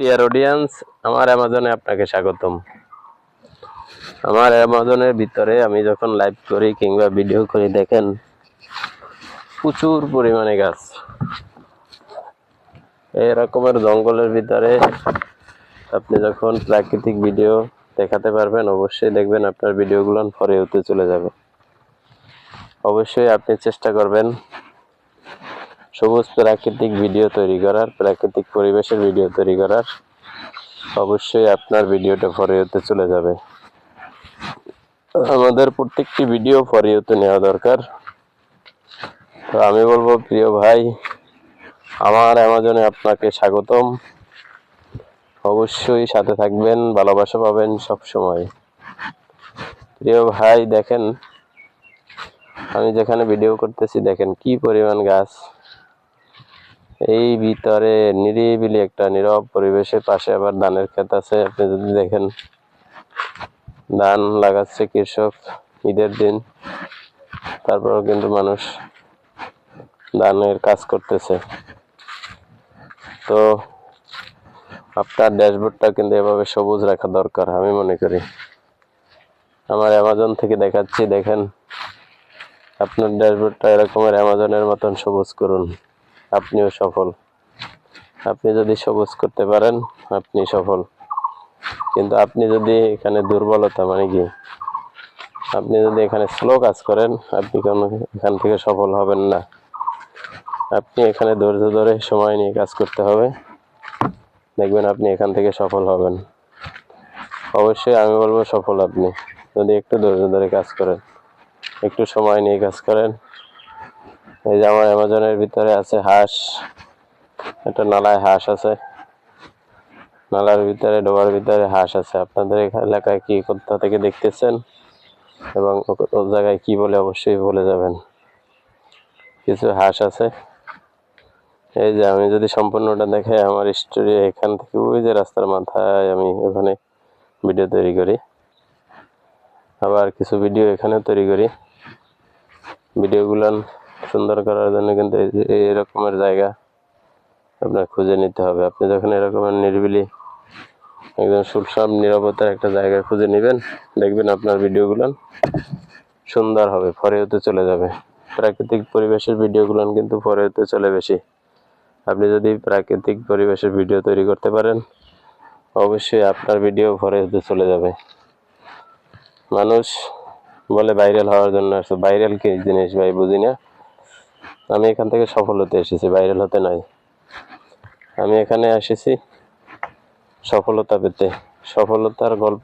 Dear audience আমার অ্যামাজনে আপনাকে স্বাগতম। আমার অ্যামাজনের ভিতরে আমি যখন লাইভ করি কিংবা ভিডিও করি, দেখেন প্রচুর পরিমাণে গাছ। এই রকমের জঙ্গলের ভিতরে আপনি যখন প্রাকৃতিক ভিডিও দেখাতে পারবেন, অবশ্যই দেখবেন আপনার ভিডিওগুলো ফরে হতে চলে যাবে। অবশ্যই আপনি চেষ্টা করবেন সবুজ প্রাকৃতিক ভিডিও তৈরি করার, প্রাকৃতিক পরিবেশের ভিডিও তৈরি করার, অবশ্যই আপনার ভিডিওটা ফরিওতে চলে যাবে। আমাদের প্রত্যেকটি ভিডিও ফরিওতে নেওয়া দরকার। তো আমি বলব, প্রিয় ভাই, আমার অ্যামাজনে আপনাকে স্বাগতম। অবশ্যই সাথে থাকবেন, ভালোবাসা পাবেন সব সময়। প্রিয় ভাই, দেখেন, আমি যেখানে ভিডিও করতেছি, দেখেন কি পরিমাণ গাছ। এই ভিতরে নিরিবিলি একটা নীরব পরিবেশের পাশে আবার ধানের ক্ষেত আছে। আপনি যদি দেখেন, ধান লাগাচ্ছে কৃষক ঈদের দিন। তারপরেও কিন্তু মানুষ ধানের কাজ করতেছে। তো আপনার ড্যাশবোর্ডটা কিন্তু এভাবে সবুজ রাখা দরকার, আমি মনে করি। আমার অ্যামাজন থেকে দেখাচ্ছি, দেখেন। আপনার ড্যাশবোর্ডটা এরকমের অ্যামাজনের মতন সবুজ করুন। আপনিও সফল। আপনি যদি সবুজ করতে পারেন, আপনি সফল। কিন্তু আপনি যদি এখানে দুর্বলতা মানে কি? আপনি যদি এখানে স্লো কাজ করেন, আপনি কোনো এখান থেকে সফল হবেন না। আপনি এখানে ধৈর্য ধরে সময় নিয়ে কাজ করতে হবে। দেখবেন আপনি এখান থেকে সফল হবেন। অবশ্যই আমি বলব সফল আপনি। যদি একটু ধৈর্য ধরে কাজ করেন, একটু সময় নিয়ে কাজ করেন এই যে আমার অ্যামাজনের ভিতরে আছে হাঁস। একটা নালায় হাঁস আছে। নালার ভিতরে, ডোবার ভিতরে হাঁস আছে। আপনাদের এলাকায় কি কোথা থেকে দেখতেছেন? এবং ও- ও জায়গায় কি বলে অবশ্যই বলে যাবেন। কিছু হাঁস আছে। এই যে আমি যদি সম্পূর্ণটা দেখে আমার স্টোরি এখান থেকে ওই যে রাস্তার মাথায় আমি ওখানে ভিডিও তৈরি করি। আবার কিছু ভিডিও এখানে তৈরি করি। ভিডিওগুলো সুন্দর করার জন্য কিন্তু এই যে- এই রকমের জায়গা আপনার খুঁজে নিতে হবে। আপনি যখন এরকমের নিরিবিলি একদম সুলসাম নিরাপত্তার একটা জায়গা খুঁজে নেবেন, দেখবেন আপনার ভিডিওগুলো সুন্দর হবে ফরে হতে চলে যাবে। প্রাকৃতিক পরিবেশের ভিডিওগুলো কিন্তু ফরে হতে চলে বেশি। আপনি যদি প্রাকৃতিক পরিবেশের ভিডিও তৈরি করতে পারেন, অবশ্যই আপনার ভিডিও ফরে হতে চলে যাবে। মানুষ বলে ভাইরাল হওয়ার জন্য আসছে ভাইরাল কি জিনিস ভাই বুঝি না? আমি এখান থেকে সফল হতে এসেছি ভাইরাল হতে নাই আমি এখানে এসেছি সফলতা পেতে। সফলতার গল্প